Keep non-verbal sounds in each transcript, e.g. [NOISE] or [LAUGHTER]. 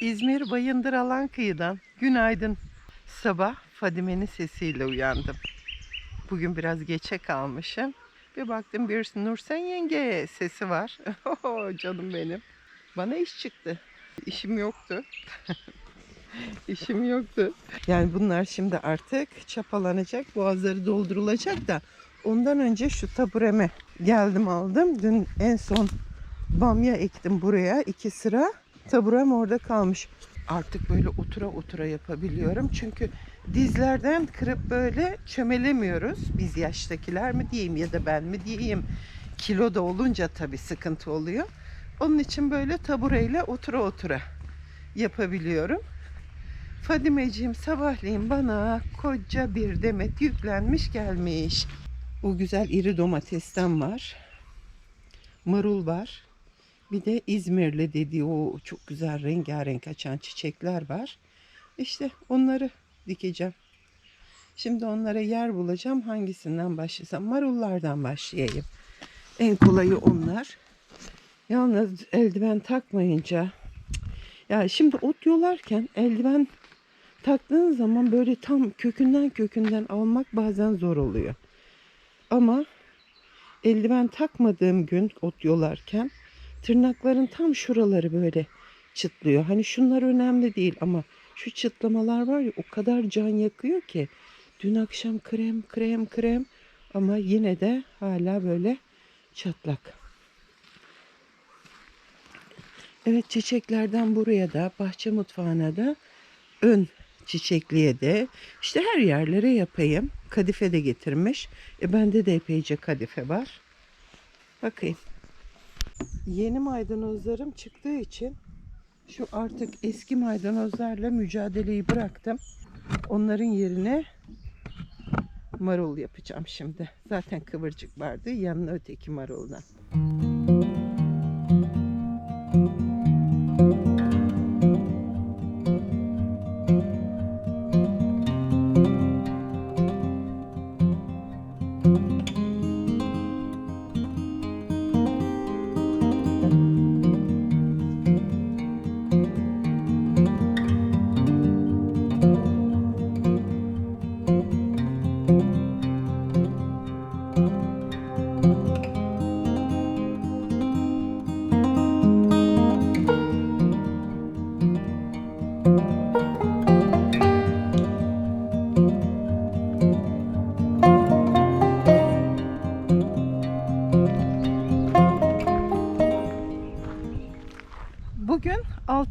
İzmir Bayındır Alan kıyıdan günaydın. Sabah Fadime'nin sesiyle uyandım. Bugün biraz geçe kalmışım. Bir baktım bir Nursen yenge sesi var. [LAUGHS] Oho, Canım benim. Bana iş çıktı. İşim yoktu. [LAUGHS] İşim yoktu. Yani bunlar şimdi artık çapalanacak, boğazları doldurulacak da ondan önce şu tabureme geldim aldım. Dün en son bamya ektim buraya iki sıra. Taburem orada kalmış. Artık böyle otura otura yapabiliyorum. Çünkü dizlerden kırıp böyle çömelemiyoruz. Biz yaştakiler mi diyeyim ya da ben mi diyeyim. Kilo da olunca tabii sıkıntı oluyor. Onun için böyle tabureyle otura otura yapabiliyorum. Fadimeciğim sabahleyin bana koca bir demet yüklenmiş gelmiş. O güzel iri domatesten var. Marul var. Bir de İzmirli dediği o çok güzel rengarenk açan çiçekler var. İşte onları dikeceğim. Şimdi onlara yer bulacağım. Hangisinden başlasam? Marullardan başlayayım. En kolayı onlar. Yalnız eldiven takmayınca ya şimdi ot yolarken eldiven taktığın zaman böyle tam kökünden kökünden almak bazen zor oluyor. Ama eldiven takmadığım gün ot yolarken tırnakların tam şuraları böyle çıtlıyor. Hani şunlar önemli değil ama şu çıtlamalar var ya o kadar can yakıyor ki. Dün akşam krem krem krem ama yine de hala böyle çatlak. Evet çiçeklerden buraya da bahçe mutfağına da ön çiçekliğe de işte her yerlere yapayım. Kadife de getirmiş. E bende de epeyce kadife var. Bakayım. Yeni maydanozlarım çıktığı için şu artık eski maydanozlarla mücadeleyi bıraktım. Onların yerine marul yapacağım şimdi. Zaten kıvırcık vardı. Yanına öteki maruldan. Bugün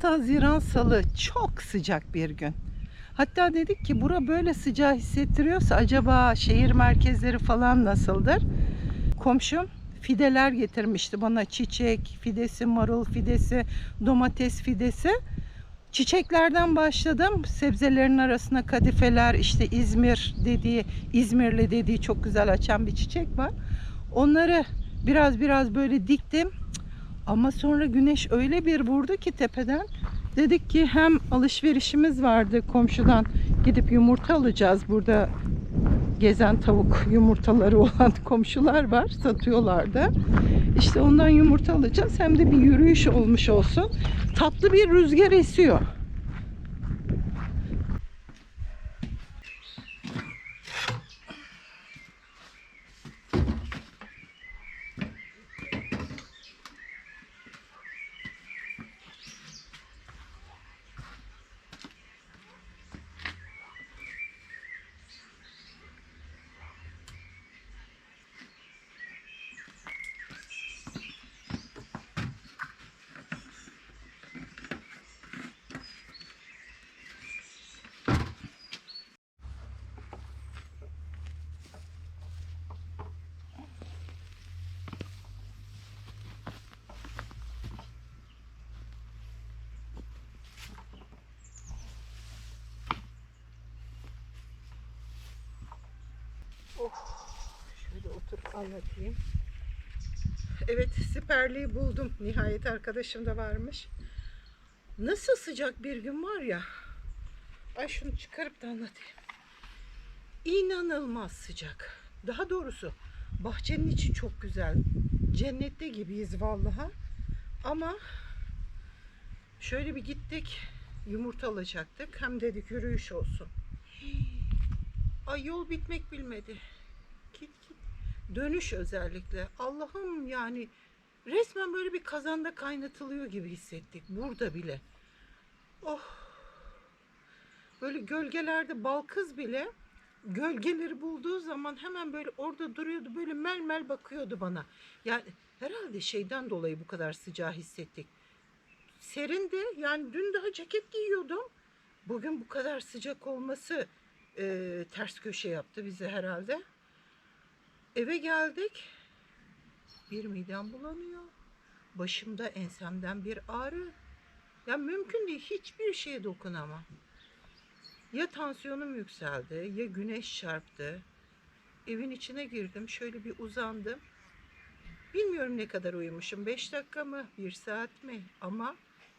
Haziran Salı çok sıcak bir gün. Hatta dedik ki bura böyle sıcağı hissettiriyorsa acaba şehir merkezleri falan nasıldır? Komşum fideler getirmişti bana çiçek fidesi, marul fidesi, domates fidesi. Çiçeklerden başladım. Sebzelerin arasına kadifeler, işte İzmir dediği, İzmirli dediği çok güzel açan bir çiçek var. Onları biraz biraz böyle diktim. Ama sonra güneş öyle bir vurdu ki tepeden. Dedik ki hem alışverişimiz vardı komşudan gidip yumurta alacağız. Burada gezen tavuk yumurtaları olan [LAUGHS] komşular var satıyorlar da. İşte ondan yumurta alacağız. Hem de bir yürüyüş olmuş olsun. Tatlı bir rüzgar esiyor. Oh, şöyle oturup anlatayım. Evet, siperliği buldum. Nihayet arkadaşım da varmış. Nasıl sıcak bir gün var ya. Ay şunu çıkarıp da anlatayım. İnanılmaz sıcak. Daha doğrusu bahçenin içi çok güzel. Cennette gibiyiz vallaha. Ama şöyle bir gittik. yumurta alacaktık. Hem dedik yürüyüş olsun. Ay yol bitmek bilmedi. Git git. Dönüş özellikle. Allah'ım yani resmen böyle bir kazanda kaynatılıyor gibi hissettik. Burada bile. Oh. Böyle gölgelerde balkız bile gölgeleri bulduğu zaman hemen böyle orada duruyordu. Böyle mel mel bakıyordu bana. Yani herhalde şeyden dolayı bu kadar sıcağı hissettik. Serindi. Yani dün daha ceket giyiyordum. Bugün bu kadar sıcak olması e, ters köşe yaptı bize herhalde. Eve geldik. Bir midem bulanıyor. Başımda ensemden bir ağrı. Ya mümkün değil hiçbir şeye dokunamam. Ya tansiyonum yükseldi ya güneş çarptı. Evin içine girdim şöyle bir uzandım. Bilmiyorum ne kadar uyumuşum. 5 dakika mı? 1 saat mi? Ama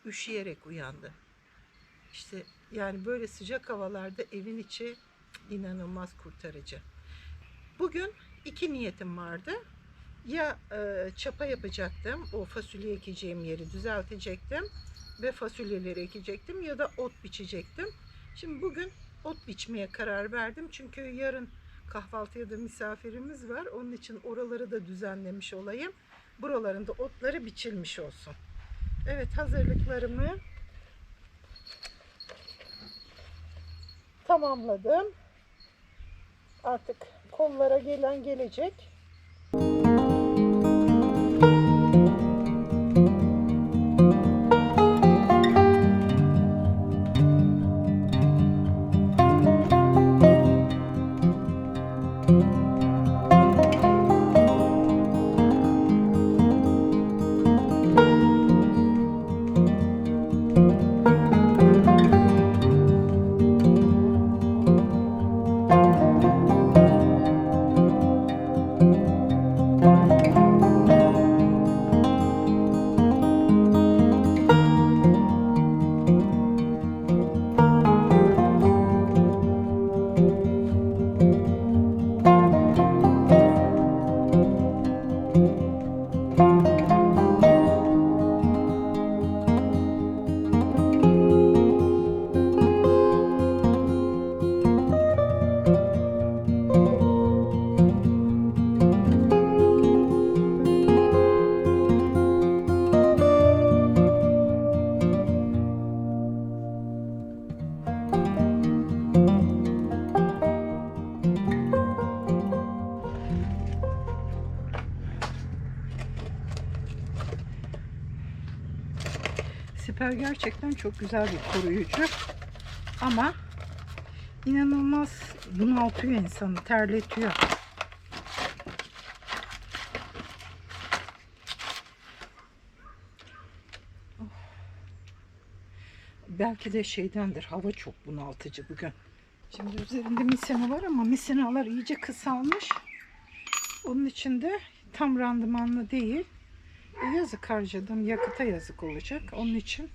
üşüyerek uyandım. İşte yani böyle sıcak havalarda evin içi inanılmaz kurtarıcı. Bugün iki niyetim vardı. Ya e, çapa yapacaktım, o fasulye ekeceğim yeri düzeltecektim ve fasulyeleri ekecektim ya da ot biçecektim. Şimdi bugün ot biçmeye karar verdim çünkü yarın kahvaltıya da misafirimiz var. Onun için oraları da düzenlemiş olayım. Buralarında otları biçilmiş olsun. Evet hazırlıklarımı tamamladım. Artık kollara gelen gelecek. Siper gerçekten çok güzel bir koruyucu. Ama inanılmaz bunaltıyor insanı, terletiyor. Oh. Belki de şeydendir. Hava çok bunaltıcı bugün. Şimdi üzerinde misina var ama misinalar iyice kısalmış. Onun için de tam randımanlı değil. E, Yazık harcadım. Yakıta yazık olacak. Onun için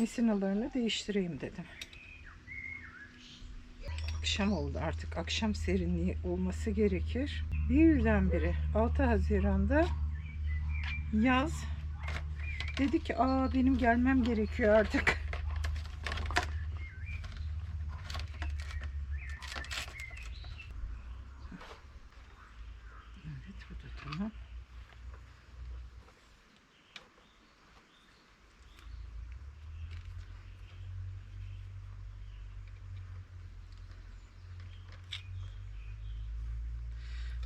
misinalarını değiştireyim dedim. Akşam oldu artık. Akşam serinliği olması gerekir. Birdenbire 6 Haziran'da yaz dedi ki aa benim gelmem gerekiyor artık. Evet bu da tamam.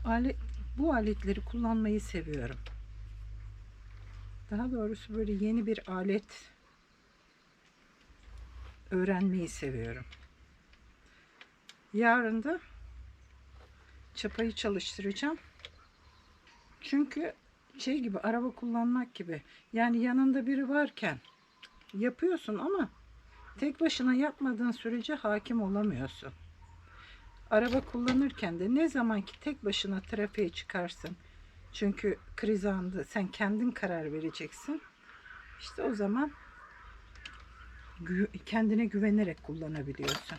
Alet, bu aletleri kullanmayı seviyorum. Daha doğrusu böyle yeni bir alet öğrenmeyi seviyorum. Yarın da çapayı çalıştıracağım. Çünkü şey gibi araba kullanmak gibi. Yani yanında biri varken yapıyorsun ama tek başına yapmadığın sürece hakim olamıyorsun. Araba kullanırken de ne zaman ki tek başına trafiğe çıkarsın. Çünkü kriz anında sen kendin karar vereceksin. İşte o zaman kendine güvenerek kullanabiliyorsun.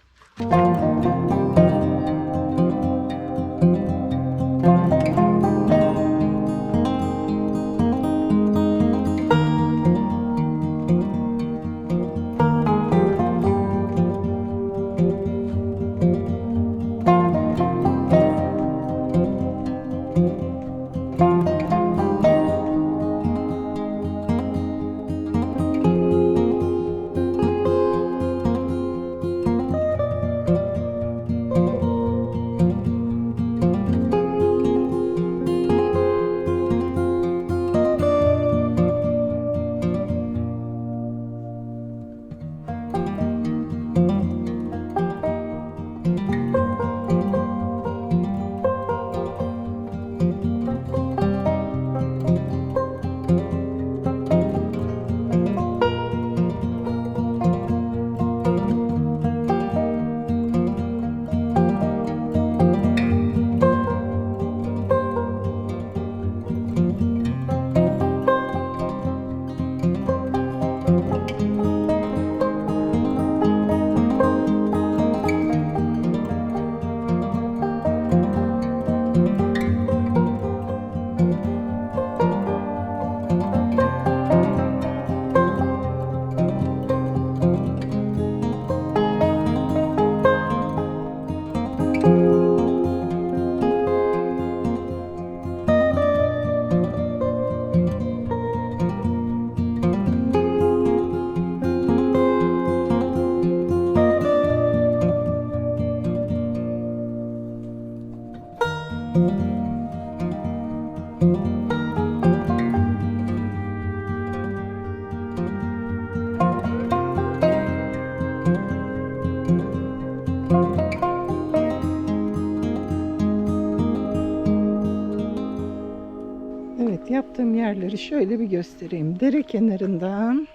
Yerleri şöyle bir göstereyim. Dere kenarından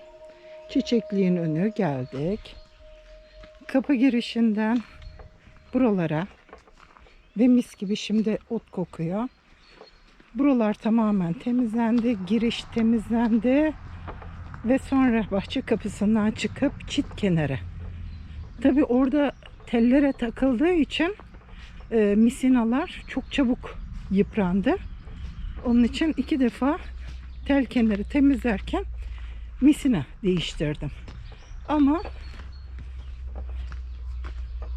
çiçekliğin önü geldik. Kapı girişinden buralara ve mis gibi şimdi ot kokuyor. Buralar tamamen temizlendi. Giriş temizlendi. Ve sonra bahçe kapısından çıkıp çit kenarı. Tabi orada tellere takıldığı için e, misinalar çok çabuk yıprandı. Onun için iki defa tel kenarı temizlerken misina değiştirdim. Ama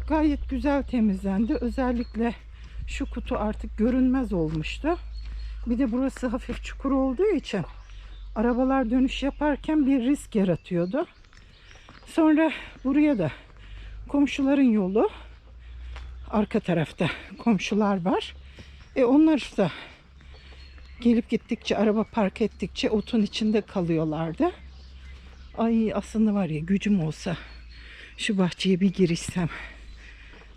gayet güzel temizlendi. Özellikle şu kutu artık görünmez olmuştu. Bir de burası hafif çukur olduğu için arabalar dönüş yaparken bir risk yaratıyordu. Sonra buraya da komşuların yolu arka tarafta komşular var. E onlar da gelip gittikçe araba park ettikçe otun içinde kalıyorlardı. Ay aslında var ya gücüm olsa şu bahçeye bir girişsem.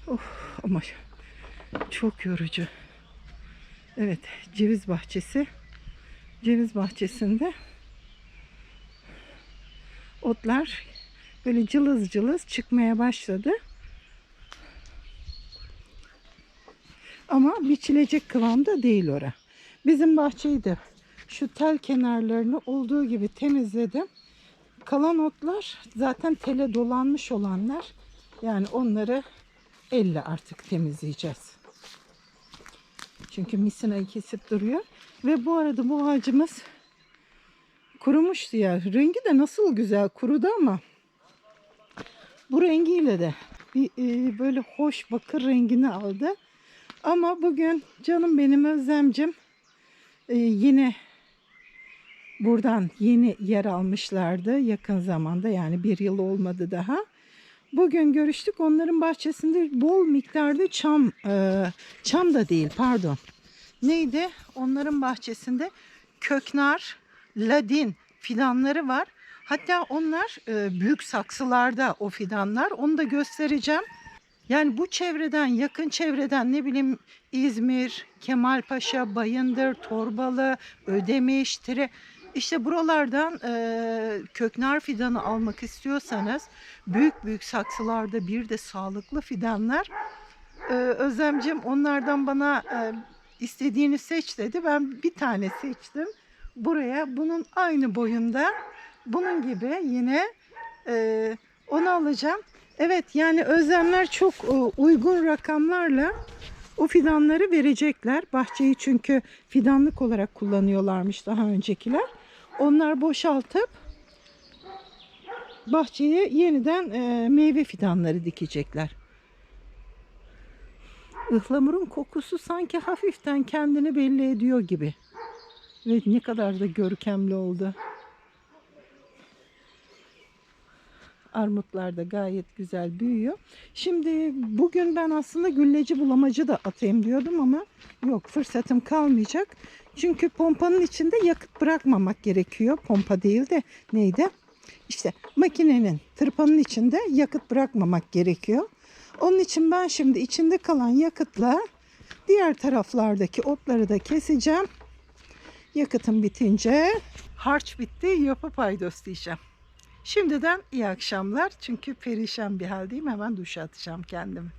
Of ama çok yorucu. Evet ceviz bahçesi. Ceviz bahçesinde otlar böyle cılız cılız çıkmaya başladı. Ama biçilecek kıvamda değil ora. Bizim bahçeyi de şu tel kenarlarını olduğu gibi temizledim. Kalan otlar zaten tele dolanmış olanlar. Yani onları elle artık temizleyeceğiz. Çünkü misinayı kesip duruyor. Ve bu arada bu ağacımız kurumuştu ya. Rengi de nasıl güzel kurudu ama bu rengiyle de bir e, böyle hoş bakır rengini aldı. Ama bugün canım benim Özlemcim e, yine buradan yeni yer almışlardı yakın zamanda yani bir yıl olmadı daha. Bugün görüştük onların bahçesinde bol miktarda çam, e, çam da değil pardon. Neydi? Onların bahçesinde köknar, ladin fidanları var. Hatta onlar e, büyük saksılarda o fidanlar. Onu da göstereceğim. Yani bu çevreden, yakın çevreden ne bileyim İzmir, Kemalpaşa, Bayındır, Torbalı, Ödemiş, Tire işte buralardan e, köknar fidanı almak istiyorsanız büyük büyük saksılarda bir de sağlıklı fidanlar. E, Özlemcim onlardan bana e, istediğini seç dedi. Ben bir tane seçtim. Buraya bunun aynı boyunda bunun gibi yine e, onu alacağım. Evet yani özlemler çok e, uygun rakamlarla o fidanları verecekler. Bahçeyi çünkü fidanlık olarak kullanıyorlarmış daha öncekiler. Onlar boşaltıp bahçeye yeniden e, meyve fidanları dikecekler. Ihlamurun kokusu sanki hafiften kendini belli ediyor gibi. Ve ne kadar da görkemli oldu. Armutlar da gayet güzel büyüyor. Şimdi bugün ben aslında gülleci bulamacı da atayım diyordum ama yok fırsatım kalmayacak. Çünkü pompanın içinde yakıt bırakmamak gerekiyor. Pompa değil de neydi? İşte makinenin tırpanın içinde yakıt bırakmamak gerekiyor. Onun için ben şimdi içinde kalan yakıtla diğer taraflardaki otları da keseceğim. Yakıtım bitince harç bitti yapıp paydos diyeceğim. Şimdiden iyi akşamlar çünkü perişan bir haldeyim hemen duşa atacağım kendimi.